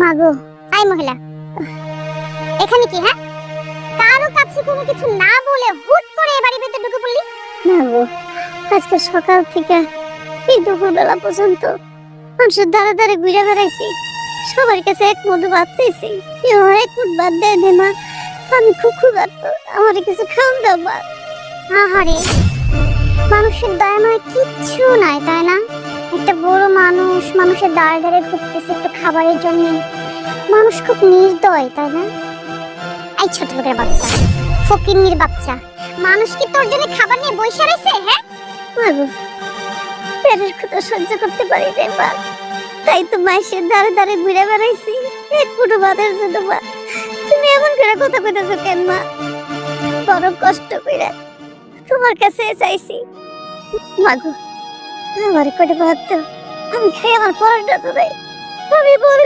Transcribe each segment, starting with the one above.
মাগো আই মহিলা। এখানে কি হ্যাঁ? কারও কাছে কোনো কিছু না বলে হুট করে এ বাড়ির ভেতর ঢুকে পড়লি? না গো আজকে সকাল থেকে এই দুপুরবেলা পর্যন্ত মানুষের দ্বারা দ্বারে ঘুরে বেড়াইছি। সবার কাছে এক মুঠ ভাত চাইছি। কেউ এক মুঠ ভাত দেয় দে মা। আমি খুব ক্ষুধার্ত আমার কিছু খাওয়ান দাও মা। আহারে মানুষের দয়া নয় কিচ্ছু নাই তাই না? একটা বড় মানুষ, মানুষের দাঁড়ে দাঁড়ে ঘুরতেছে একটু খাবারের জন্য। মানুষ খুব নির্দয়, তাই না? এই ছোট লোকের বাচ্চা, ফকিন্নির বাচ্চা। মানুষ কি তোর জন্য খাবার নিয়ে বসে রয়েছে হ্যাঁ? মাগো পেটের ক্ষুধা সহ্য করতে পারি রে মা। তাই তো মাসের ধারে ধারে ঘুরে বেড়াইছি। এক ফুটো ভাতের জন্য, মা। তুমি এমন করে কথা কইতেছো কেন, মা? বড় কষ্ট করে তোমার কাছে চাইছি। মাগো আমার আমি খাই আমার পরোটা আমি বড়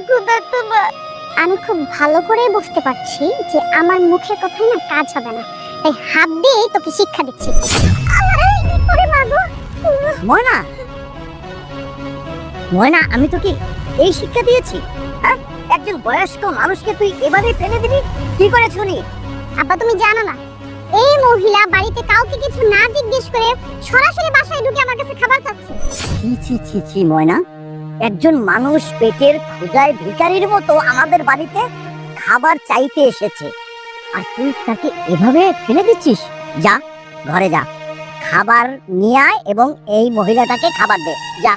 আমি খুব ভালো করে বুঝতে পারছি যে আমার মুখের কথাই না কাজ হবে না। তাই হাত দিয়ে তোকে শিক্ষা দিচ্ছি। ময়না! ময়না আমি তোকে এই শিক্ষা দিয়েছি। হ্যাঁ? একজন বয়স্ক মানুষকে তুই এভাবে ফেলে দিবি? কি করে শুনি? আব্বা তুমি জানো না এই মহিলা বাড়িতে কাউকে কিছু না জিজ্ঞেস করে ছি ছি ছি ছি, ময়না। একজন মানুষ পেটের ক্ষুধায় ভিকারির মতো আমাদের বাড়িতে খাবার চাইতে এসেছে। আর তুই তাকে এভাবে ফেলে দিচ্ছিস? যা, ঘরে যা। খাবার নিয়ে আয় এবং এই মহিলাটাকে খাবার দে। যা।